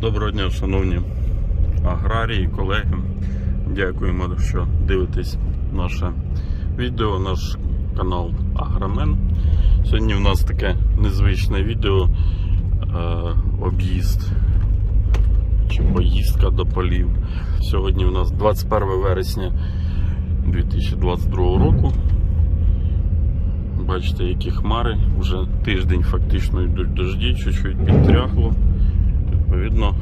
Доброго дня, шановні аграрії, колеги. Дякуємо, що дивитесь наше відео, наш канал Агромен. Сьогодні в нас таке незвичне відео е, об'їзд чи поїздка до полів. Сьогодні у нас 21 вересня 2022 року. Бачите, які хмари. Вже тиждень фактично йдуть дожді, чуть-чуть підтряхло. Відповідно,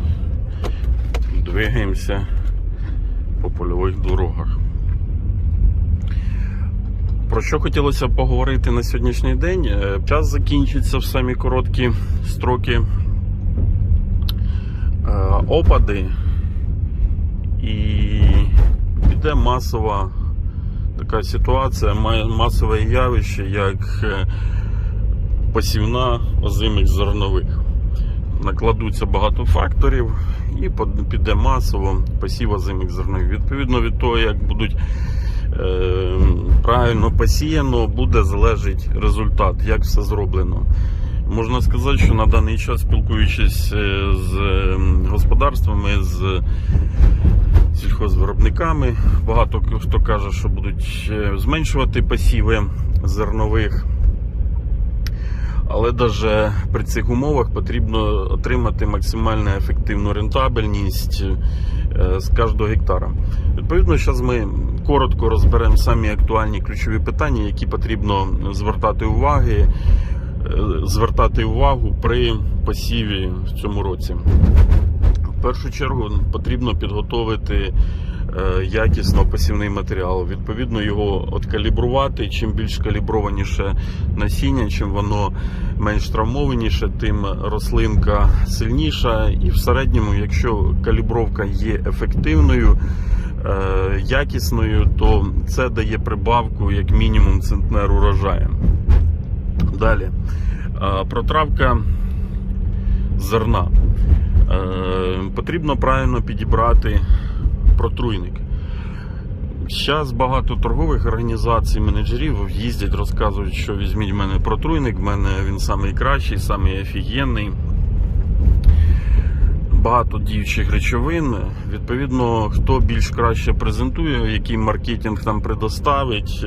двигаємося по польових дорогах. Про що хотілося поговорити на сьогоднішній день? Е, Час закінчиться в самі короткі строки е, опади і піде масова така ситуація, масове явище, як е, посівна озимих зернових накладуться багато факторів і піде масово посів озимих зернових. Відповідно від того, як будуть е, правильно посіяно, буде залежить результат, як все зроблено. Можна сказати, що на даний час, спілкуючись е, з е, господарствами, з сільхозвиробниками, багато хто каже, що будуть е, зменшувати посіви зернових. Але навіть при цих умовах потрібно отримати максимально ефективну рентабельність е, з кожного гектара. Відповідно, зараз ми коротко розберемо самі актуальні ключові питання, які потрібно звертати уваги, е, звертати увагу при посіві в цьому році. В першу чергу потрібно підготовити якісно посівний матеріал. Відповідно, його откалібрувати. Чим більш каліброваніше насіння, чим воно менш травмованіше, тим рослинка сильніша. І в середньому, якщо калібровка є ефективною, е, якісною, то це дає прибавку як мінімум центнер урожаю. Далі. Е, Протравка зерна. Е, Потрібно правильно підібрати протруйник. Зараз багато торгових організацій, менеджерів їздять, розказують, що візьміть в мене протруйник, в мене він найкращий, офігенний. Багато діючих речовин. Відповідно, хто більш краще презентує, який маркетинг там предоставить,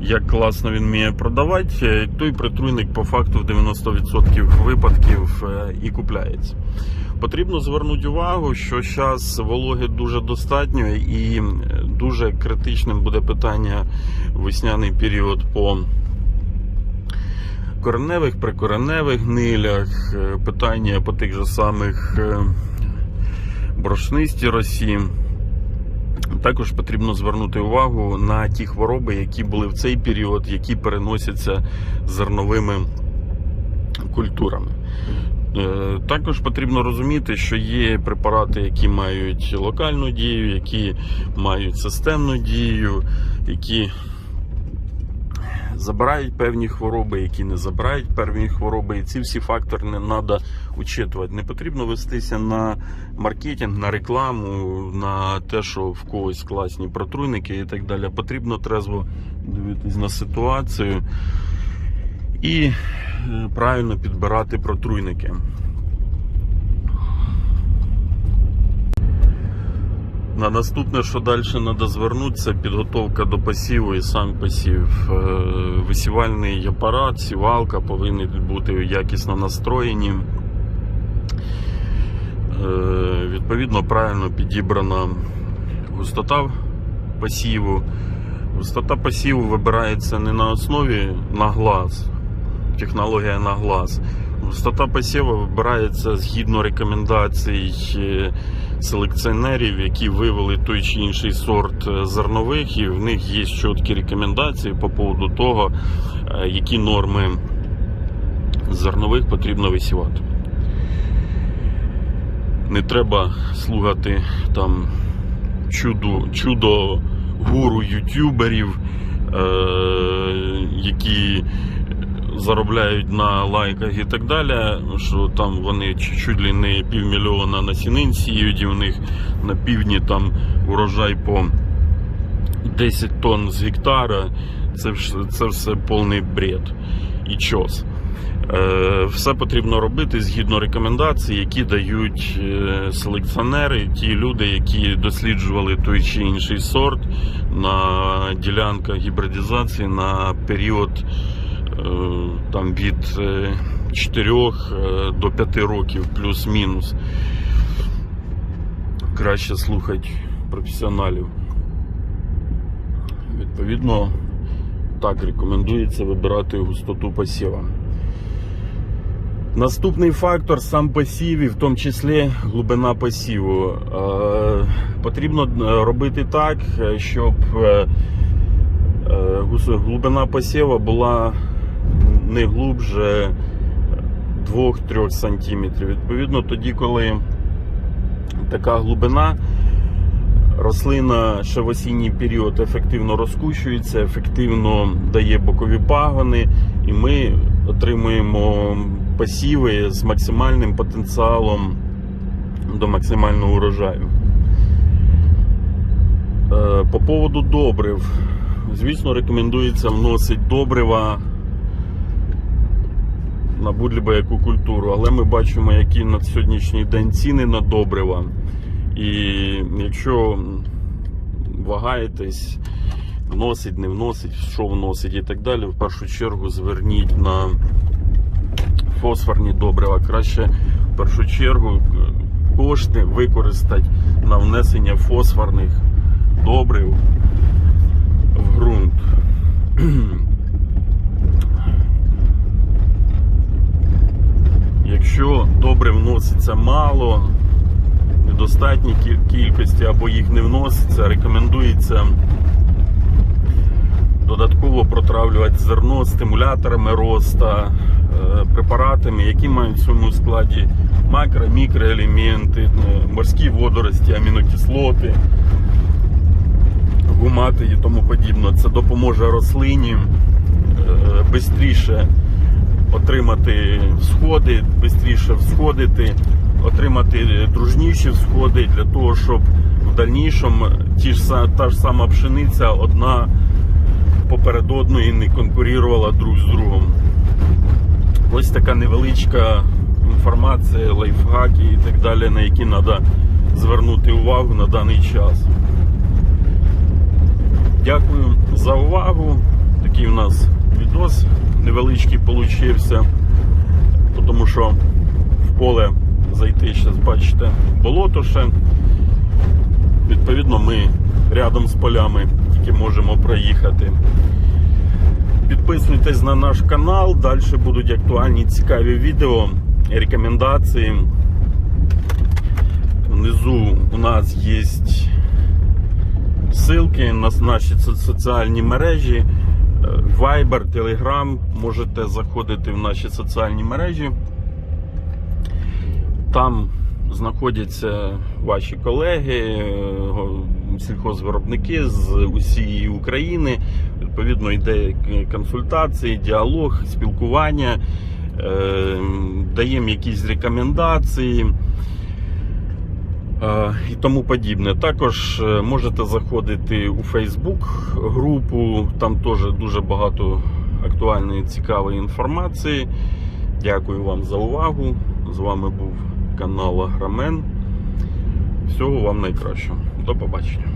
як класно він вміє продавати, той притруйник по факту в 90% випадків е, і купляється. Потрібно звернути увагу, що зараз вологи дуже достатньо і е, дуже критичним буде питання весняний період по кореневих, прикореневих гнилях, е, питання по тих же самих е, борошнисті росі. Також потрібно звернути увагу на ті хвороби, які були в цей період, які переносяться зерновими культурами. Е, Також потрібно розуміти, що є препарати, які мають локальну дію, які мають системну дію, які забирають певні хвороби, які не забирають певні хвороби. І ці всі фактори не треба учитувати. Не потрібно вестися на маркетинг, на рекламу, на те, що в когось класні протруйники і так далі. Потрібно трезво дивитись на ситуацію і е, правильно підбирати протруйники. На наступне, що далі треба звернутися, підготовка до посіву і сам посів. Е, Висівальний апарат, сівалка повинні бути якісно настроєні. Е, Відповідно, правильно підібрана густота посіву. Густота посіву вибирається не на основі на глаз, технологія на глаз. Густота посіву вибирається згідно рекомендацій е, селекціонерів, які вивели той чи інший сорт е, зернових, і в них є чіткі рекомендації по поводу того, е, які норми зернових потрібно висівати. Не треба слухати там чудо, чудо гуру ютюберів, е, які заробляють на лайках і так далі, що там вони чуть ли не півмільйона насінин сіють, і у них на півдні там урожай по 10 тонн з гектара. Це, це все повний бред і чос. Е, Все потрібно робити згідно рекомендацій, які дають е, селекціонери, ті люди, які досліджували той чи інший сорт на ділянках гібридизації на період там від 4 до 5 років, плюс-мінус. Краще слухати професіоналів. Відповідно, так рекомендується вибирати густоту посіва. Наступний фактор сам посів, і в тому числі глибина посіву. Е, потрібно робити так, щоб е, е, глибина посіва була не глубже 2-3 см. Відповідно, тоді, коли така глибина, рослина ще в осінній період ефективно розкущується, ефективно дає бокові пагони, і ми отримуємо посіви з максимальним потенціалом до максимального урожаю. Е, По поводу добрив. Звісно, рекомендується вносити добрива на будь-яку яку культуру, але ми бачимо, які на сьогоднішній день ціни на добрива. І якщо вагаєтесь, вносить, не вносить, що вносить і так далі, в першу чергу зверніть на фосфорні добрива. Краще в першу чергу кошти використати на внесення фосфорних добрив в ґрунт. Добре вноситься мало, недостатній кількості або їх не вноситься, рекомендується додатково протравлювати зерно стимуляторами роста, е, препаратами, які мають в своєму складі макро, мікроелементи, е, морські водорості, амінокислоти, гумати і тому подібне. Це допоможе рослині швидше отримати всходи, швидше всходити, отримати дружніші всходи для того, щоб в дальнішому ті ж, та ж сама пшениця одна поперед одної не конкурувала друг з другом. Ось така невеличка інформація, лайфхаки і так далі, на які треба звернути увагу на даний час. Дякую за увагу. Такий у нас відос невеличкий получився, тому що в поле зайти зараз, бачите, болото ще. Відповідно, ми рядом з полями тільки можемо проїхати. Підписуйтесь на наш канал, далі будуть актуальні цікаві відео, рекомендації. Внизу у нас є ссылки на наші соціальні мережі. Viber, Telegram. Можете заходити в наші соціальні мережі. Там знаходяться ваші колеги, сільхозвиробники з усієї України. Відповідно, йде консультації, діалог, спілкування, е, даємо якісь рекомендації і тому подібне. Також е, можете заходити у Facebook групу, там теж дуже багато актуальної цікавої інформації. Дякую вам за увагу. З вами був канал Агромен. Всього вам найкращого. До побачення.